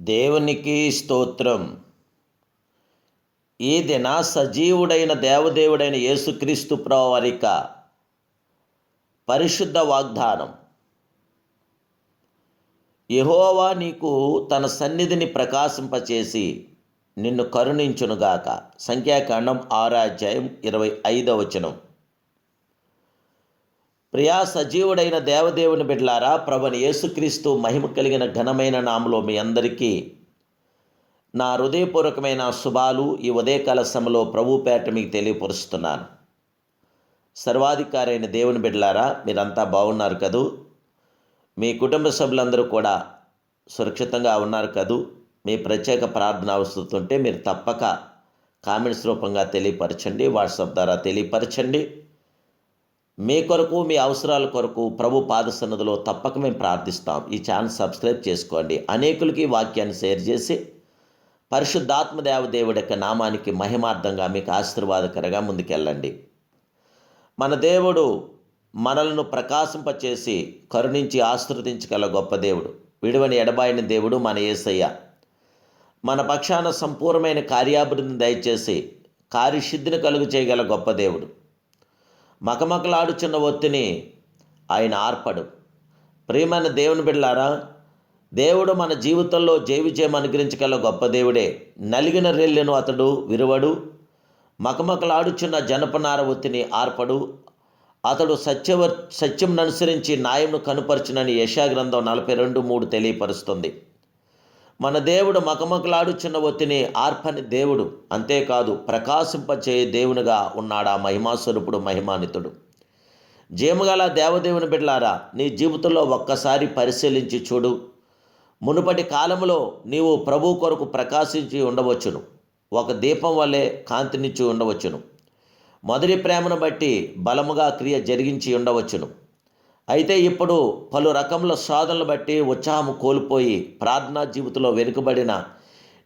దేవునికి స్తోత్రం. ఈ దిన సజీవుడైన దేవదేవుడైన యేసుక్రీస్తు ప్రవారిక పరిశుద్ధ వాగ్దానం. యహోవా నీకు తన సన్నిధిని ప్రకాశింపచేసి నిన్ను కరుణించునుగాక. సంఖ్యాకాండం ఆరాధ్యాయం ఇరవై ఐదవ వచనం. ప్రియా సజీవుడైన దేవదేవుని బిడ్లారా ప్రభుని యేసుక్రీస్తు మహిమ కలిగిన ఘనమైన నామలో మీ అందరికీ నా హృదయపూర్వకమైన శుభాలు ఈ ఉదయకాల సమయంలో ప్రభు పేట మీకు తెలియపరుస్తున్నాను. సర్వాధికారైన దేవుని బిడ్డలారా మీరంతా బాగున్నారు కదూ? మీ కుటుంబ సభ్యులందరూ కూడా సురక్షితంగా ఉన్నారు కదూ? మీ ప్రత్యేక ప్రార్థన అవసరం మీరు తప్పక కామెంట్స్ రూపంగా తెలియపరచండి వాట్సాప్ ద్వారా తెలియపరచండి. మీ కొరకు మీ అవసరాల కొరకు ప్రభు పాద సన్నదిలో తప్పక మేము ప్రార్థిస్తాం. ఈ ఛానల్ సబ్స్క్రైబ్ చేసుకోండి. అనేకులకి వాక్యాన్ని షేర్ చేసి పరిశుద్ధాత్మ దేవదేవుడి యొక్క నామానికి మహిమార్థంగా మీకు ఆశీర్వాదకరంగా ముందుకెళ్ళండి. మన దేవుడు మనలను ప్రకాశింపచేసి కరుణించి ఆశీర్వదించగల గొప్ప దేవుడు. విడువని ఎడబాయిన దేవుడు మన యేసయ్య మన పక్షాన సంపూర్ణమైన కార్యాభివృద్ధిని దయచేసి కార్యసిద్ధిని కలుగు చేయగల గొప్ప దేవుడు. మకమకలాడుచున్న ఒత్తిని ఆయన ఆర్పడు. ప్రియమైన దేవుని బిడ్డారా దేవుడు మన జీవితంలో జయ విజయం అనుగ్రహించగల గొప్ప దేవుడే. నలిగిన రెల్లెను అతడు విరువడు. మకమకలాడుచున్న జనపనార ఒత్తిని ఆర్పడు. అతడు సత్యవ సత్యం అనుసరించి న్యాయంను కనుపరచునని యశాగ్రంథం నలభై రెండు మూడు తెలియపరుస్తుంది. మన దేవుడు మకమకలాడుచున్న ఒత్తిని ఆర్పని దేవుడు. అంతేకాదు ప్రకాశింపచే దేవునిగా ఉన్నాడా మహిమాస్వరూపుడు మహిమానితుడు జీమగల దేవదేవుని బిడ్లారా నీ జీవితంలో ఒక్కసారి పరిశీలించి చూడు. మునుపటి కాలంలో నీవు ప్రభు కొరకు ప్రకాశించి ఉండవచ్చును. ఒక దీపం వల్లే కాంతినిచ్చి ఉండవచ్చును. మొదటి ప్రేమను బట్టి బలముగా క్రియ జరిగించి ఉండవచ్చును. అయితే ఇప్పుడు పలు రకముల సాధనలు బట్టి ఉత్సాహం కోల్పోయి ప్రార్థనా జీవితంలో వెనుకబడిన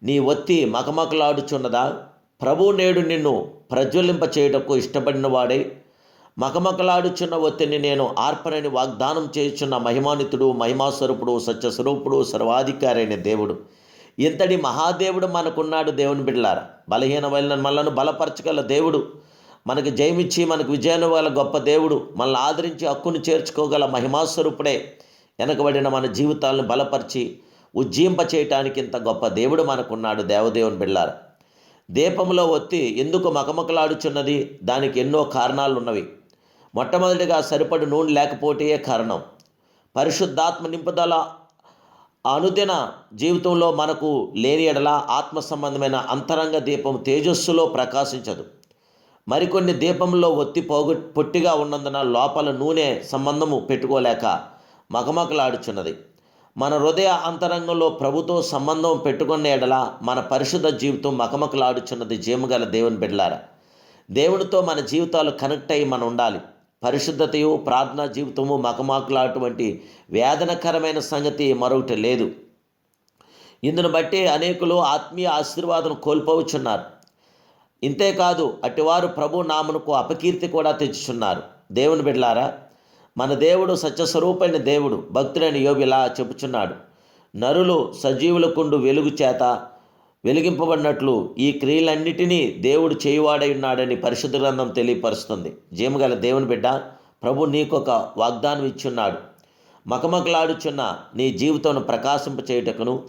నీ ఒత్తి మకమకలాడుచున్నదా? ప్రభు నేడు నిన్ను ప్రజ్వలింప చేయుటకు ఇష్టపడిన వాడే. మకమకలాడుచున్న ఒత్తిని నేను ఆర్పనని వాగ్దానం చేయుచున్న మహిమానితుడు మహిమాస్వరూపుడు సత్యస్వరూపుడు సర్వాధికారైన దేవుడు. ఇంతటి మహాదేవుడు మనకున్నాడు దేవుని బిడ్డలారా. బలహీన వలన మనలను బలపరచగల దేవుడు. మనకు జయమిచ్చి మనకు విజయాన్ని వాళ్ళ గొప్ప దేవుడు మనల్ని ఆదరించి హక్కును చేర్చుకోగల మహిమాస్వరూపుడే వెనకబడిన మన జీవితాలను బలపరిచి ఉజ్జీంప చేయటానికి ఇంత గొప్ప దేవుడు మనకున్నాడు దేవదేవుని బిళ్ళారు. దీపంలో ఒత్తి ఎందుకు మకమకలాడుచున్నది? దానికి ఎన్నో కారణాలు ఉన్నవి మొట్టమొదటిగా సరిపడు నూనె లేకపోతే కారణం. పరిశుద్ధాత్మ నింపుదల అనుదిన జీవితంలో మనకు లేని ఎడల ఆత్మ సంబంధమైన అంతరంగ దీపం తేజస్సులో ప్రకాశించదు. మరికొన్ని దీపంలో ఒత్తి పోగు పొట్టిగా ఉన్నందున లోపల నూనె సంబంధము పెట్టుకోలేక మగమగలాడుచున్నది. మన హృదయ అంతరంగంలో ప్రభుతో సంబంధం పెట్టుకున్న ఎడల మన పరిశుద్ధ జీవితం మకమకలాడుచున్నది జీమగల దేవుని బిడ్డలారా. దేవునితో మన జీవితాలు కనెక్ట్ అయ్యి మనం ఉండాలి. పరిశుద్ధతయు ప్రార్థనా జీవితము మకమకలాటువంటి వేదనకరమైన సంగతి మరొకటి లేదు. ఇందును బట్టి అనేకులు ఆత్మీయ ఆశీర్వాదం కోల్పోవచ్చున్నారు. ఇంతేకాదు అటివారు ప్రభు నామునకు అపకీర్తి కూడా తెచ్చుచున్నారు. దేవుని బిడ్లారా మన దేవుడు సత్యస్వరూపైన దేవుడు భక్తుడైన యోగిలా చెప్పుచున్నాడు నరులు సజీవులకుండు వెలుగు చేత వెలిగింపబడినట్లు ఈ క్రియలన్నిటినీ దేవుడు చేయువాడై ఉన్నాడని పరిశుద్ధ గ్రంథం తెలియపరుస్తుంది. జీమగల దేవుని బిడ్డ ప్రభు నీకొక వాగ్దానం ఇచ్చున్నాడు. మకమకలాడుచున్న నీ జీవితం ప్రకాశింపచేయుటకును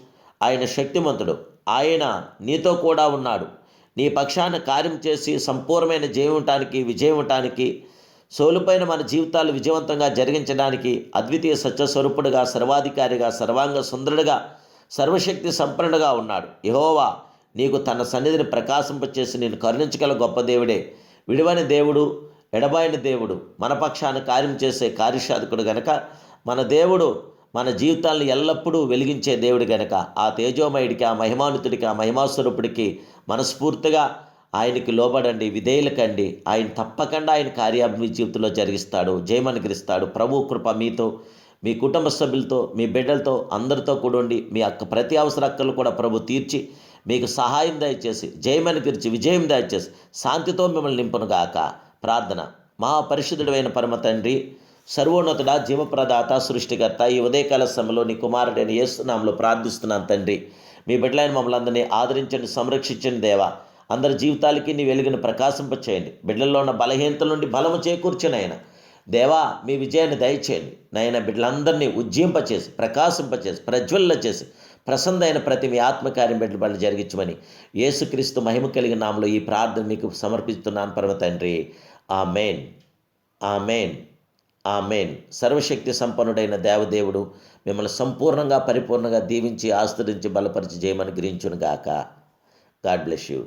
ఆయన శక్తిమంతుడు. ఆయన నీతో కూడా ఉన్నాడు. నీ పక్షాన కార్యం చేసి సంపూర్ణమైన జీవటానికి విజయమటానికి సోలుపైన మన జీవితాలు విజయవంతంగా జరిగించడానికి అద్వితీయ సత్యస్వరూపుడుగా సర్వాధికారిగా సర్వాంగ సుందరుడుగా సర్వశక్తి సంపన్నుడుగా ఉన్నాడు. యహోవా నీకు తన సన్నిధిని ప్రకాశింపచేసి నేను కరుణించగల గొప్ప దేవుడే. విడివని దేవుడు ఎడబాయిన దేవుడు మన పక్షాన కార్యం చేసే కార్యసాధకుడు గనక మన దేవుడు మన జీవితాలను ఎల్లప్పుడూ వెలిగించే దేవుడు గనక ఆ తేజోమయుడికి ఆ మహిమానుతుడికి ఆ మహిమాస్వరూపుడికి మనస్ఫూర్తిగా ఆయనకి లోబడండి విధేయులకండి. ఆయన తప్పకుండా ఆయన కార్యాభివృద్ధి జీవితంలో జరిగిస్తాడు జయమనుగ్రిస్తాడు ప్రభు కృప మీతో మీ కుటుంబ సభ్యులతో మీ బిడ్డలతో అందరితో కూడా ఉండి మీ అక్క ప్రతి అవసర అక్కలు కూడా ప్రభు తీర్చి మీకు సహాయం దయచేసి జయమనుగ్రహించి విజయం దయచేసి శాంతితో మిమ్మల్ని నింపునుగాక. ప్రార్థన. మహాపరిశుద్ధుడైన పరమ తండ్రి సర్వోన్నతుడ జీవప్రదాత సృష్టికర్త ఈ ఉదయకాల సమయంలో నీ కుమారుడైన యేసునామంలో ప్రార్థిస్తున్నాను తండ్రి. మీ బిడ్డలైన మమ్మల్ని అందరినీ ఆదరించండి సంరక్షించండి దేవా. అందరి జీవితాలకి నీ వెలుగును ప్రకాశింపచేయండి బిడ్డల్లో ఉన్న బలహీనతల నుండి బలము చేకూర్చండి ఆయన దేవా మీ విజయాన్ని దయచేయండి. నాయన బిడ్డలందరినీ ఉజ్జింపచేసి ప్రకాశింపచేసి ప్రజ్వల్ల చేసి ప్రసన్నైన ప్రతి మీ ఆత్మకార్యం బిడ్డల పట్ల జరిగించమని యేసుక్రీస్తు మహిమ కలిగిన నామలో ఈ ప్రార్థన మీకు సమర్పిస్తున్నాను పరమ తండ్రి. ఆ మెయిన్ ఆ మెయిన్ ఆ మెయిన్ సర్వశక్తి సంపన్నుడైన దేవదేవుడు మిమ్మల్ని సంపూర్ణంగా పరిపూర్ణంగా దీవించి ఆస్వాదించి బలపరిచి చేయమని గ్రహించునుగాక గాడ్ బ్లెస్ యూ.